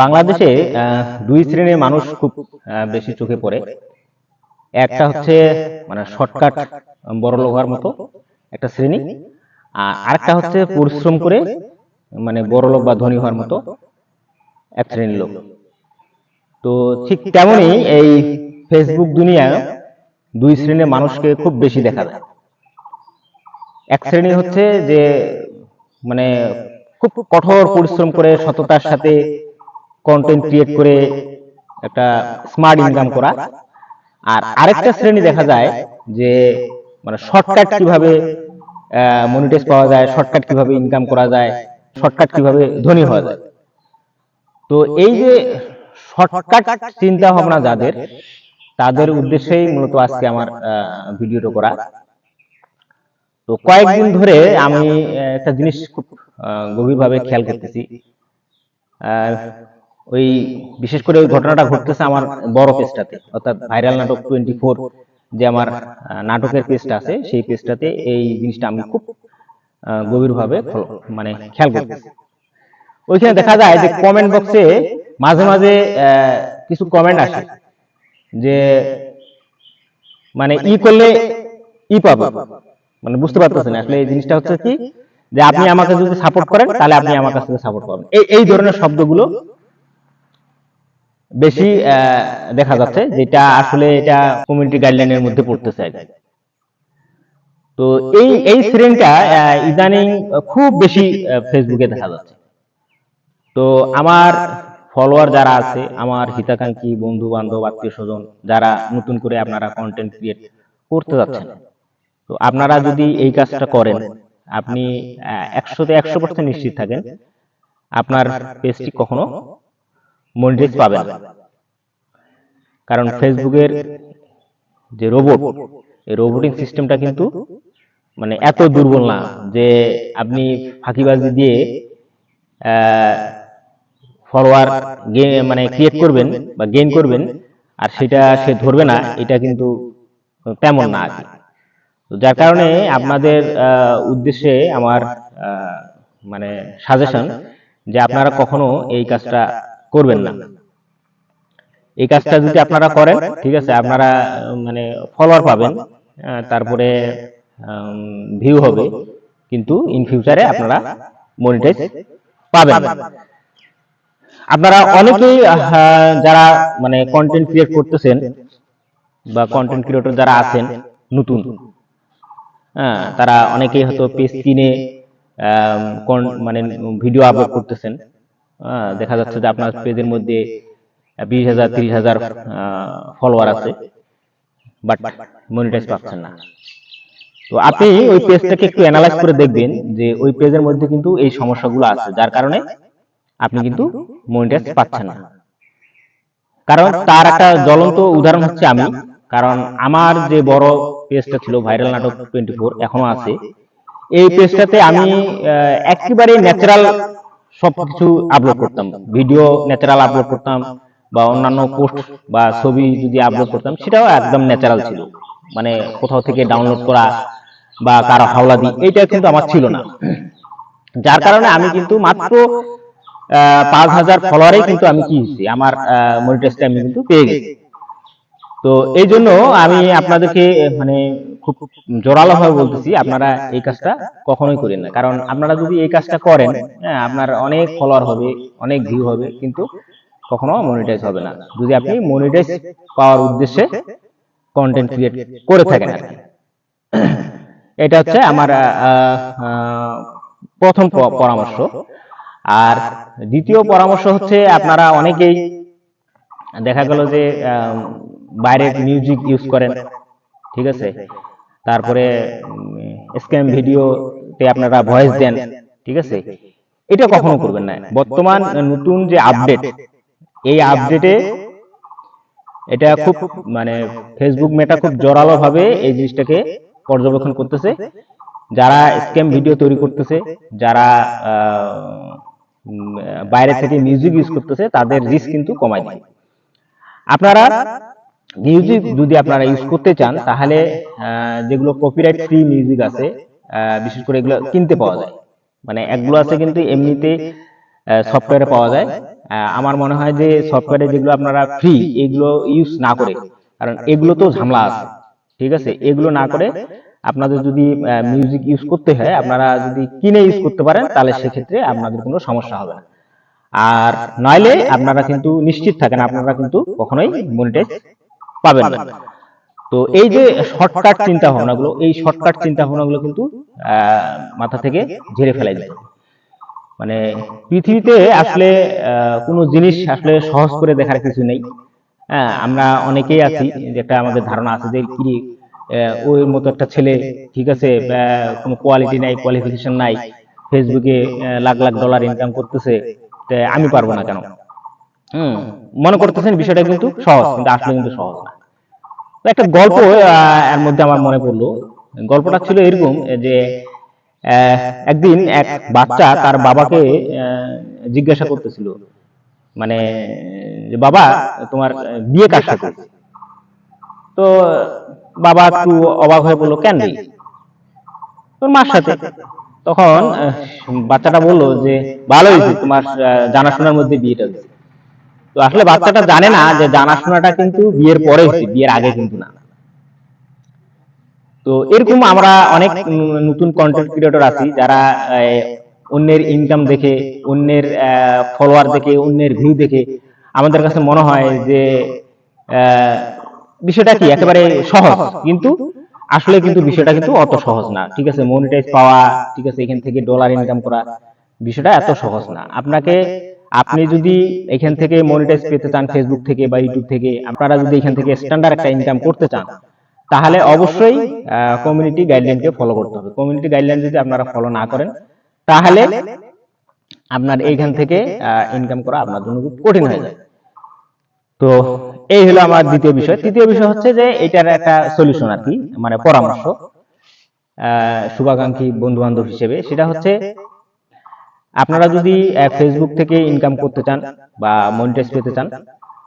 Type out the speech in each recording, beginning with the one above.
বাংলাদেশে দুই শ্রেণির মানুষ খুব বেশি চোখে পড়ে। একটা হচ্ছে মানে শর্টকাট বড় লোক হওয়ার মতো একটা শ্রেণি। আর আরেকটা হচ্ছে পরিশ্রম করে মানে বড় লোক বা ধনী হওয়ার মতো এক শ্রেণির লোক। তো ঠিক তেমনই এই ফেসবুক দুনিয়ায় দুই শ্রেণির মানুষকে খুব বেশি দেখা যায়। এক শ্রেণি হচ্ছে যে মানে খুব কঠোর পরিশ্রম করে সততার সাথে কন্টেন্ট ক্রিয়েট করে একটা স্মার্ট ইনকাম করা। আর আরেকটা শ্রেণি দেখা যায় যে মানে শর্টকাট কীভাবে মনিটাইজ পাওয়া যায় শর্টকাট কীভাবে ইনকাম করা যায় শর্টকাট কীভাবে ধনী হওয়া যায়। তো এই যে শর্টকাট চিন্তা ভাবনা যাদের তাদের উদ্দেশ্যেই মূলত আজকে আমার ভিডিওটা করা। তো কয়েকদিন ধরে আমি একটা জিনিস খুব গভীরভাবে খেয়াল করতেছি। আর ওই বিশেষ করে ওই ঘটনাটা ঘটতেছে আমার বড় পেজটাতে, অর্থাৎ ভাইরাল নাটক টোয়েন্টি ফোর যে আমার নাটকের পেজটা আছে, সেই পেজটাতে এই জিনিসটা আমি খুব গভীরভাবে মানে খেয়াল করতেছি ওইখানে দেখা যায় যে কমেন্ট বক্সে মাঝে মাঝে কিছু কমেন্ট আসে যে মানে ই করলে ই পাবে। মানে বুঝতে পারতেছেন আসলে এই জিনিসটা হচ্ছে কি? যে আপনি আমাকে যদি সাপোর্ট করেন, তাহলে আপনি আমার কাছ থেকে সাপোর্ট পাবেন। এই এই ধরনের শব্দগুলো বেশি দেখা যাচ্ছে যেটা আসলে এটা কমিউনিটি গাইডলাইনের মধ্যে পড়তেছে আর তো এই এই শ্রেণীটা ইদানিং খুব বেশি ফেসবুকে দেখা যাচ্ছে। তো আমার ফলোয়ার যারা আছে আমার হিতাকাঙ্ক্ষী বন্ধু বান্ধব আত্মীয় স্বজন যারা নতুন করে আপনারা কন্টেন্ট ক্রিয়েট করতে যাচ্ছেন। তো আপনারা যদি এই কাজটা করেন আপনি একশোতে একশো পার্সেন্ট নিশ্চিত থাকেন। আপনার পেজটি কখনো মনিটাইজ পাবেন। কারণ ফেসবুকের যে রোবট এই রোবোটিং সিস্টেমটা কিন্তু মানে এত দুর্বল না যে আপনি ফাঁকিবাজি দিয়ে ফলোয়ার মানে ক্রিয়েট করবেন বা গেইন করবেন আর সেটা সে ধরবে না এটা কিন্তু তেমন না আর কি। তো যার কারণে আপনাদের উদ্দেশ্যে আমার আহ, মানে সাজেশন যে আপনারা কখনো এই কাজটা করবেন না। এই কাজটা যদি আপনারা করেন ঠিক আছে আপনারা মানে ফলোয়ার পাবেন তারপরে ভিউ হবে। কিন্তু ইন ফিউচারে আপনারা মনিটাইজ পাবেন। আপনারা অনেকেই যারা মানে কন্টেন্ট ক্রিয়েট করতেছেন বা কন্টেন্ট ক্রিয়েটর যারা আছেন নতুন হ্যাঁ তারা অনেকেই হয়তো পেজ কিনে মানে ভিডিও আপলোড করতেছেন। হ্যাঁ, দেখা যাচ্ছে যে আপনার পেজের মধ্যে বিশ হাজার তিরিশ হাজার ফলোয়ার আছে বাট মনিটাইজ পাচ্ছেন না। তো আপনি ওই পেজটাকে একটু অ্যানালাইজ করে দেখবেন যে ওই পেজের মধ্যে কিন্তু এই সমস্যাগুলো আছে যার কারণে আপনি কিন্তু মনিটাইজ পাচ্ছেন না। কারণ তার একটা জ্বলন্ত উদাহরণ হচ্ছে আমি। কারণ আমার যে বড় পেজটা ছিল ভাইরাল নাটক টোয়েন্টি ফোর এখনও আছে এই পেজটাতে আমি একেবারে ন্যাচারাল সবকিছু আপলোড করতাম। ভিডিও ন্যাচারাল আপলোড করতাম বা অন্যান্য পোস্ট বা ছবি যদি আপলোড করতাম, সেটাও একদম ন্যাচারাল ছিল। মানে কোথাও থেকে ডাউনলোড করা বা কারও হাওলা দিই এইটা কিন্তু আমার ছিল না। যার কারণে আমি কিন্তু মাত্র পাঁচ হাজার ফলোয়ারে কিন্তু আমি কি আমার মনিটাইজটা আমি কিন্তু পেয়ে গেছি। তো এই জন্য আমি আপনাদেরকে মানে খুব জোরালো ভাবে বলতেছি আপনারা এই কাজটা কখনোই করেন না। কারণ আপনারা যদি এই কাজটা করেন হ্যাঁ আপনার অনেক ফলোয়ার হবে অনেক ভিউ হবে কিন্তু কখনো মনিটাইজ হবে না। যদি আপনি মনিটাইজ পাওয়ার উদ্দেশ্যে কন্টেন্ট ক্রিয়েট করে থাকেন আর কি। এটা হচ্ছে আমার প্রথম পরামর্শ। আর দ্বিতীয় পরামর্শ হচ্ছে আপনারা অনেকেই দেখা গেল যে বাইরের মিউজিক ইউজ করেন। ঠিক আছে? তারপরে স্ক্যাম ভিডিওতে আপনারা ভয়েস দেন। ঠিক আছে? এটা কখনো করবেন না। বর্তমান নতুন যে আপডেট এই আপডেটে এটা খুব মানে ফেসবুক মেটা খুব জোরালো ভাবে এই জিনিসটাকে পর্যবেক্ষণ করতেছে। যারা স্ক্যাম ভিডিও তৈরি করতেছে যারা বাইরে থেকে মিউজিক ইউজ করতেছে তাদের রিস্ক কিন্তু কমায় দেয় আপনারা মিউজিক যদি আপনারা ইউজ করতে চান, তাহলে যেগুলো কপিরাইট ফ্রি মিউজিক আছে বিশেষ করে এগুলো কিনতে পাওয়া যায়। মানে একগুলো আছে কিন্তু এমনিতে সফটওয়্যারে পাওয়া যায়। আমার মনে হয় যে সফটওয়্যারে যেগুলো আপনারা ফ্রি এগুলো ইউজ না করে, কারণ এগুলো তো ঝামেলা আছে, ঠিক আছে? এগুলো না করে আপনাদের যদি মিউজিক ইউজ করতে হয়, আপনারা যদি কিনে ইউজ করতে পারেন, তাহলে সেক্ষেত্রে আপনাদের কোনো সমস্যা হবে না। আর নইলে আপনারা কিন্তু নিশ্চিত থাকেন, আপনারা কিন্তু কখনোই মনিটাইজ পাবেন না। তো এই যে শর্টকাট চিন্তা ভাবনাগুলো এই শর্টকাট চিন্তা ভাবনাগুলো কিন্তু আহ, মাথা থেকে ঝেড়ে ফেলাই দিতে মানে পৃথিবীতে আসলে কোনো জিনিস আসলে সহজ করে দেখার কিছু নেই। হ্যাঁ আমরা অনেকেই আছি যেটা আমাদের ধারণা আছে যে কি ওই মতো একটা ছেলে ঠিক আছে কোনো কোয়ালিটি নাই কোয়ালিফিকেশন নাই ফেসবুকে লাখ লাখ ডলার ইনকাম করতেছে আমি পারব না কেন হুম মনে করতেছেন বিষয়টা কিন্তু সহজ কিন্তু আসলে কিন্তু সহজ না একটা গল্প আহ, এর মধ্যে আমার মনে পড়ল। গল্পটা ছিল এরকম যে একদিন এক বাচ্চা তার বাবাকে জিজ্ঞাসা করতেছিল। মানে যে বাবা তোমার বিয়ে কার সাথে? তো বাবা একটু অবাক হয়ে বলল কেন তোর মার সাথে। তখন বাচ্চাটা বলল যে ভালো হয়েছে তোমার জানাশোনার মধ্যে বিয়েটা হয়েছে। তো আসলে বাচ্চাটা জানে না যে জানাশোনাটা কিন্তু বিয়ের পরে হচ্ছে বিয়ের আগে কিন্তু না। তো এরকম আমরা অনেক নতুন কন্টেন্ট ক্রিয়েটর আছি যারা অন্যের ইনকাম দেখে অন্যের ফলোয়ার দেখে অন্যের ভিউ দেখে আমাদের কাছে মনে হয় যে বিষয়টা কি? একেবারে সহজ কিন্তু আসলে কিন্তু বিষয়টা কিন্তু অত সহজ না ঠিক আছে? মনিটাইজ পাওয়া ঠিক আছে এখান থেকে ডলার ইনকাম করা বিষয়টা এত সহজ না। আপনাকে আপনি যদি এখান থেকে মনিটাইজ পেতে চান ফেসবুক থেকে বা ইউটিউব থেকে আপনারা যদি এখান থেকে স্ট্যান্ডার্ড একটা ইনকাম করতে চান তাহলে অবশ্যই কমিউনিটি গাইডলাইনকে ফলো করতে হবে। কমিউনিটি গাইডলাইন যদি আপনারা ফলো না করেন তাহলে আপনার এইখান থেকে ইনকাম করা আপনার জন্য খুব কঠিন হয়ে যায়। তো এই হলো আমার দ্বিতীয় বিষয়। তৃতীয় বিষয় হচ্ছে যে এটার একটা সলিউশন আর কি মানে পরামর্শ আহ, শুভাকাঙ্ক্ষী বন্ধু বান্ধব হিসেবে। সেটা হচ্ছে আপনারা যদি ফেসবুক থেকে ইনকাম করতে চান বা মনিটাইজ পেতে চান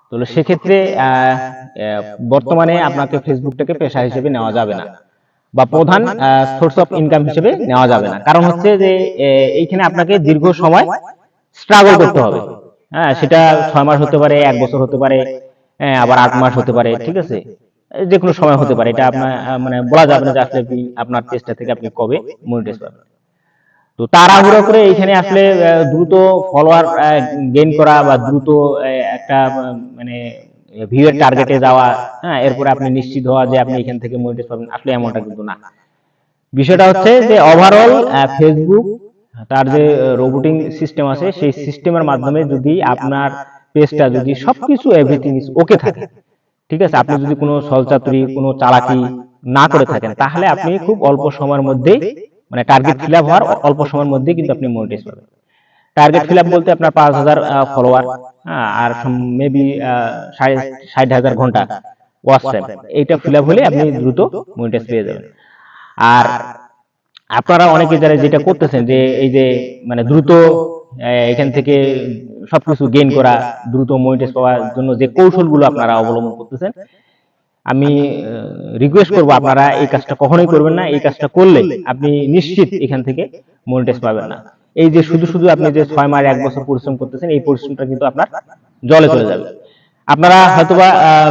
তাহলে সেক্ষেত্রে বর্তমানে আপনাকে ফেসবুকটাকে পেশা হিসেবে নেওয়া যাবে না। বা প্রধান সোর্স অফ ইনকাম হিসেবে নেওয়া যাবে না। কারণ হচ্ছে যে এইখানে আপনাকে দীর্ঘ সময় স্ট্রাগল করতে হবে। হ্যাঁ সেটা ছয় মাস হতে পারে এক বছর হতে পারে হ্যাঁ, আবার আট মাস হতে পারে ঠিক আছে? যে কোনো সময় হতে পারে এটা আপনার মানে বলা যাবে না যে আসলে আপনার চেষ্টা থেকে আপনি কবে মনিটাইজ পাবেন তো তাড়াহুড়ো করে এখানে আসলে দ্রুত ফলোয়ার গেইন করা বা দ্রুত একটা মানে ভিউয়ের টার্গেটে যাওয়া হ্যাঁ এরপরে আপনি নিশ্চিত হওয়া যে আপনি এখান থেকে মনিটাইজ পাবেন আসলে এমনটা কিন্তু না। বিষয়টা হচ্ছে যে ওভারঅল ফেসবুক তার যে রোবোটিং সিস্টেম আছে সেই সিস্টেমের মাধ্যমে যদি আপনার পেজটা যদি সবকিছু এভরিথিং ইজ ওকে থাকে ঠিক আছে আপনি যদি কোনো সলচাতুরি কোনো চালাকি না করে থাকেন তাহলে আপনি খুব অল্প সময়ের মধ্যেই মানে টার্গেট ফিল আপ হওয়ার অল্প সময়ের মধ্যেই কিন্তু আপনি মনিটাইজ পাবেন টার্গেট ফিল আপ বলতে আপনার পাঁচ হাজার ফলোয়ার আর মেবি ষাট হাজার ঘণ্টা ওয়াচ টাইম এইটা ফিল আপ হলে আপনি দ্রুত মনিটাইজ পেয়ে যাবেন। আর আপনারা অনেকে যারা যেটা করতেছেন যে এই যে মানে দ্রুত এখান থেকে সবকিছু গেইন করা দ্রুত মনিটাইজ পাওয়ার জন্য যে কৌশলগুলো আপনারা অবলম্বন করতেছেন আমি রিকোয়েস্ট করব আপনারা এই কাজটা কখনোই করবেন না এই কাজটা করলে আপনি নিশ্চিত এখান থেকে মনিটাইজ পাবেন না। এই যে শুধু শুধু আপনি যে ছয় মাস এক বছর পরিশ্রম করতেছেন এই পরিশ্রমটা কিন্তু আপনার জলে চলে যাবে। আপনারা হয়তোবা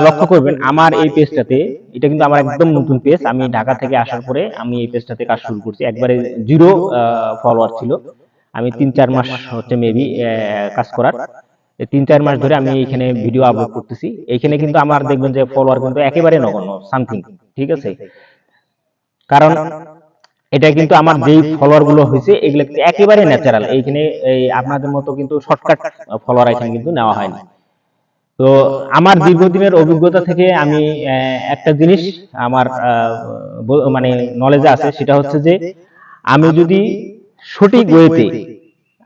লক্ষ্য করবেন আমার এই পেজটাতে এটা কিন্তু আমার একদম নতুন পেজ আমি ঢাকা থেকে আসার পরে আমি এই পেজটাতে কাজ শুরু করছি একবারে জিরো ফলোয়ার ছিল। আমি তিন চার মাস হচ্ছে মেবি কাজ করার। তিন চার মাস ধরে আমি এখানে ভিডিও আপলোড করতেছি। এখানে কিন্তু আমার দেখবেন যে ফলোয়ার কিন্তু একেবারে নগণ্য সামথিং ঠিক আছে? কারণ এটা কিন্তু আমার যেই ফলোয়ারগুলো হয়েছে এগুলো কিন্তু একেবারে ন্যাচারাল এইখানে এই আপনাদের মতো কিন্তু শর্টকাট ফলোয়ার এখানে কিন্তু নেওয়া হয়নি। তো আমার দীর্ঘদিনের অভিজ্ঞতা থেকে আমি একটা জিনিস আমার মানে নলেজে আছে সেটা হচ্ছে যে আমি যদি সঠিক ওয়েতে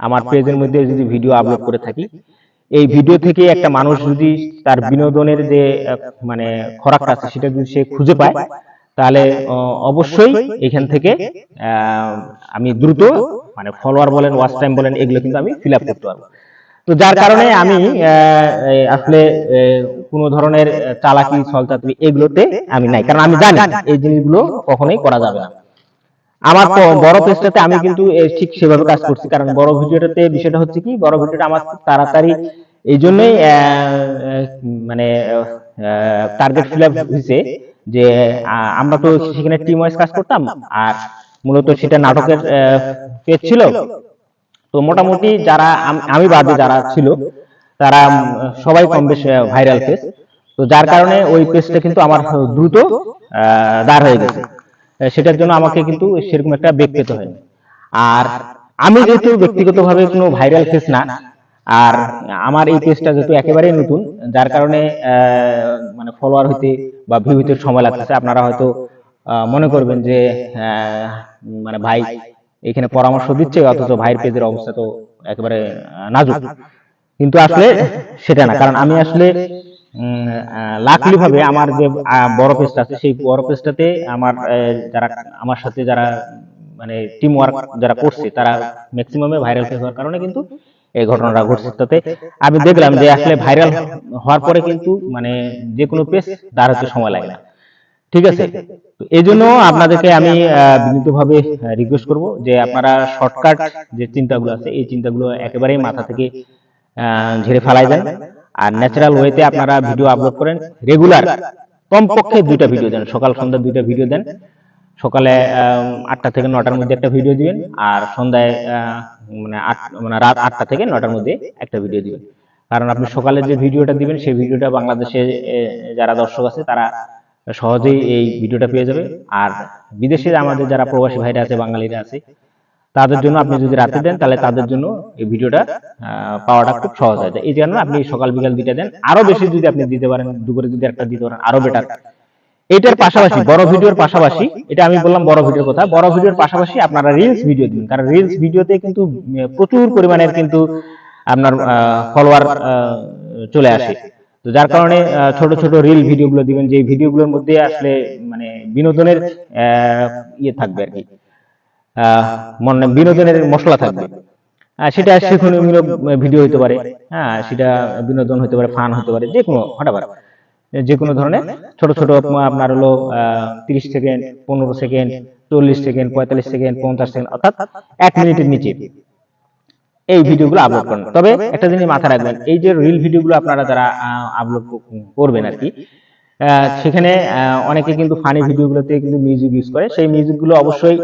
আমার পেজের মধ্যে যদি ভিডিও আপলোড করে থাকি এই ভিডিও থেকে একটা মানুষ যদি তার বিনোদনের যে আহ, মানে খোরাকটা আছে সেটা যদি সে খুঁজে পায় তাহলে অবশ্যই এখান থেকে আমি দ্রুত মানে ফলোয়ার বলেন ওয়াচ টাইম বলেন এগুলো কিন্তু আমি ফিল আপ করতে পারব। তো যার কারণে আমি আহ, আসলে আহ, কোনো ধরনের চালাকি ছলচাতুরি এগুলোতে আমি নাই। কারণ আমি জানি এই জিনিসগুলো কখনোই করা যাবে না। আমার বড় পেজটাতে আমি কিন্তু ঠিক সেভাবে কাজ করছি। কারণ বড় ভিডিওটাতে বিষয়টা হচ্ছে কি বড় ভিডিওটা আমার তাড়াতাড়ি এই জন্যই মানে টার্গেট ফিল আপ হয়েছে যে আমরা তো সেখানে টিম ওয়াইজ কাজ করতাম আর মূলত সেটা নাটকের পেজ ছিল। তো মোটামুটি যারা আম- বাদে যারা ছিল তারা সবাই কম বেশ ভাইরাল পেজ তো যার কারণে ওই পেজটা কিন্তু আমার দ্রুত আহ, দাঁড় হয়ে গেছে। সেটার জন্য আমাকে কিন্তু সেরকম একটা বেগ পেতে হয়। আর আমি যেহেতু ব্যক্তিগতভাবে কোনো ভাইরাল পেজ না আর আমার এই পেজটা যেহেতু একেবারেই নতুন যার কারণে মানে ফলোয়ার হইতে বা ভিউ হইতে সময় লাগতেছে। আপনারা হয়তো মনে করবেন যে আহ, মানে ভাই এখানে পরামর্শ দিচ্ছে অথচ ভাইয়ের পেজের অবস্থা তো একেবারে নাজুক। কিন্তু আসলে সেটা না কারণ আমি আসলে লাকলি ভাবে আমার যে বড় পেজটা আছে সেই বড় পেজটাতে আমার যারা আমার সাথে যারা মানে টিম ওয়ার্ক যারা করছে তারা ম্যাক্সিমামে ভাইরাল ফেস হওয়ার কারণে কিন্তু এই ঘটনাটা ঘটছে তাতে আমি দেখলাম যে আসলে ভাইরাল হওয়ার পরে কিন্তু মানে যে কোনো পেজ দাঁড়াতে সময় লাগে না। ঠিক আছে? তো এই জন্য আপনাদেরকে আমি বিনীতভাবে রিকোয়েস্ট করব যে আপনারা শর্টকাট যে চিন্তাগুলো আছে এই চিন্তাগুলো একেবারেই মাথা থেকে আহ, ঝেড়ে ফেলাই দেন আর ন্যাচারাল ওয়েতে আপনারা ভিডিও আপলোড করেন রেগুলার কমপক্ষে দুইটা ভিডিও দেন। সকাল, সন্ধ্যা দুইটা ভিডিও দেন। সকালে আটটা থেকে নটার মধ্যে একটা ভিডিও দিবেন আর সন্ধ্যায় মানে আট মানে রাত আটটা থেকে নটার মধ্যে একটা ভিডিও দিবেন। কারণ আপনি সকালে যে ভিডিওটা দিবেন, সেই ভিডিওটা বাংলাদেশে যারা দর্শক আছে, তারা সহজেই এই ভিডিওটা পেয়ে যাবে। আর বিদেশে আমাদের যারা প্রবাসী ভাইরা আছে, বাঙালিরা আছে তাদের জন্য আপনি যদি রাতে দেন তাহলে তাদের জন্য এই ভিডিওটা পাওয়াটা খুব সহজ হয়। এই জন্য আপনি সকাল বিকাল দুইটা দেন আরও বেশি যদি আপনি দিতে পারেন দুপুরে যদি একটা দিতে পারেন আরও বেটার এটার পাশাপাশি বড় ভিডিওর পাশাপাশি এটা আমি বললাম বড় ভিডিওর কথা। বড় ভিডিওর পাশাপাশি আপনারা রিলস ভিডিও দিন কারণ রিলস ভিডিওতে কিন্তু প্রচুর পরিমাণের কিন্তু আপনার ফলোয়ার চলে আসে। তো যার কারণে ছোট ছোট রিল ভিডিওগুলো দিবেন যে ভিডিওগুলোর মধ্যে আসলে মানে বিনোদনের আহ, ইয়ে থাকবে আর কি মনে বিনোদনের মশলা থাকবে। সেটা শিক্ষণীয়মূলক ভিডিও হতে পারে হ্যাঁ সেটা বিনোদন হতে পারে, ফান হতে পারে যে কোনো হঠাৎ যে কোনো ধরনের, ছোট ছোট আপনার হলো তিরিশ সেকেন্ড, পনেরো সেকেন্ড, চল্লিশ সেকেন্ড, পঁয়তাল্লিশ সেকেন্ড, পঞ্চাশ সেকেন্ড, অর্থাৎ এক মিনিটের নিচে এই ভিডিওগুলো আপলোড করেন। তবে একটা জিনিস মাথায় রাখবেন, এই যে রিল ভিডিওগুলো আপনারা যারা আপলোড করবেন আর কি সেখানে অনেকে কিন্তু ফানি ভিডিওগুলোতে কিন্তু মিউজিক ইউজ করে, সেই মিউজিকগুলো অবশ্যই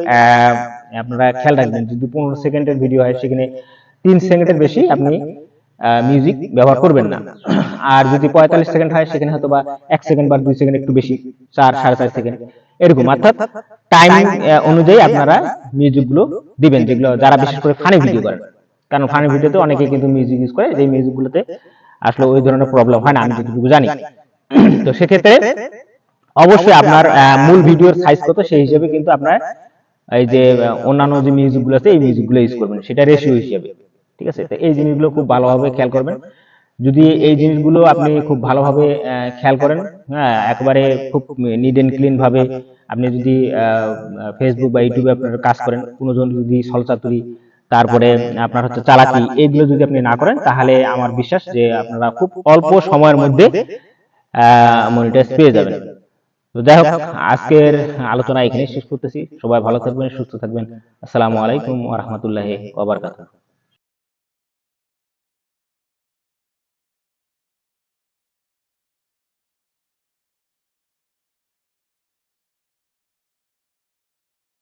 আপনারা খেয়াল রাখবেন যদি পনেরো সেকেন্ডের ভিডিও হয়, সেখানে তিন সেকেন্ডের বেশি আপনি মিউজিক ব্যবহার করবেন না। আর যদি পঁয়তাল্লিশ সেকেন্ড হয়, সেখানে হয়তো বা এক সেকেন্ড বা দুই সেকেন্ড একটু বেশি, চার, সাড়ে চার সেকেন্ড, এরকম। অর্থাৎ টাইম অনুযায়ী আপনারা মিউজিকগুলো দিবেন, যেগুলো যারা বিশেষ করে ফানি ভিডিও করেন কারণ ফানি ভিডিওতে অনেকে কিন্তু মিউজিক ইউজ করে যে মিউজিকগুলোতে আসলে ওই ধরনের প্রবলেম হয় না, আমি যেটুকু জানি। তো সেক্ষেত্রে অবশ্যই আপনার মূল ভিডিওর সাইজ কত, সেই হিসেবে কিন্তু আপনার এই যে অন্যান্য যে মিউজিকগুলো আছে এই মিউজিকগুলো ইউজ করবেন সেটা রেশিও হিসেবে ঠিক আছে? তো এই জিনিসগুলো খুব ভালোভাবে খেয়াল করবেন। যদি এই জিনিসগুলো আপনি খুব ভালোভাবে খেয়াল করেন হ্যাঁ একবারে খুব নিড এন্ড ক্লিন ভাবে আপনি যদি ফেসবুক বা ইউটিউবে আপনার কাজ করেন কোনো জন যদি সলচাতুরি তারপরে আপনার হচ্ছে চালাকি এইগুলো যদি আপনি না করেন তাহলে আমার বিশ্বাস যে আপনারা খুব অল্প সময়ের মধ্যে মনিটাইজ পেয়ে যাবেন তো যাই হোক আজকের আলোচনা এখানে শেষ করতেছি। সবাই ভালো থাকবেন সুস্থ থাকবেন। আসসালামু আলাইকুম ওয়া রাহমাতুল্লাহি ওয়া বারাকাতুহু।